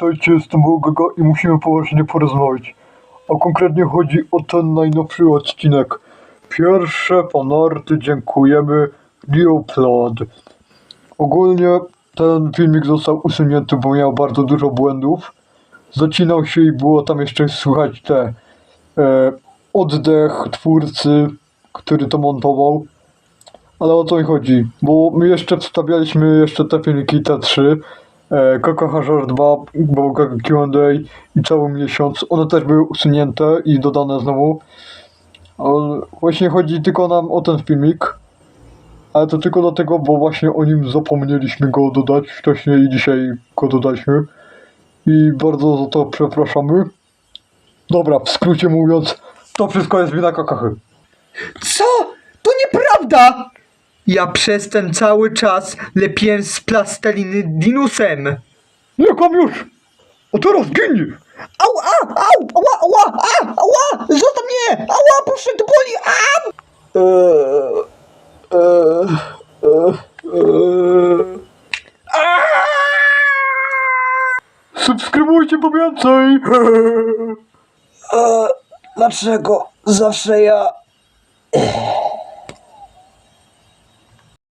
Witajcie, jestem Bogaga i musimy poważnie porozmawiać. A konkretnie chodzi o ten najnowszy odcinek. Pierwsze fanarty dziękujemy Neoplad. Ogólnie ten filmik został usunięty, bo miał bardzo dużo błędów. Zacinał się i było tam jeszcze słychać te e, oddech twórcy, który to montował. Ale o co mi chodzi? Bo my jeszcze wstawialiśmy jeszcze te filmiki, te trzy. E, Kaka Hazard 2, bo Kaka Q&A i cały miesiąc. One też były usunięte i dodane znowu. Właśnie chodzi tylko nam o ten filmik. Ale to tylko dlatego, bo właśnie o nim zapomnieliśmy go dodać wcześniej i dzisiaj go dodaliśmy. I bardzo za to przepraszamy. Dobra, w skrócie mówiąc, to wszystko jest wina kakachy. Co? To nieprawda! Ja przez ten cały czas lepiłem z plasteliny dinusem. Nie kłam już! A teraz giniesz! Au, a, au, ała, ała, a, ała, zostaw mnie, ała, proszę, to boli, a! Eee, eee, eee, eee. Subskrybujcie po więcej! Dlaczego zawsze ja...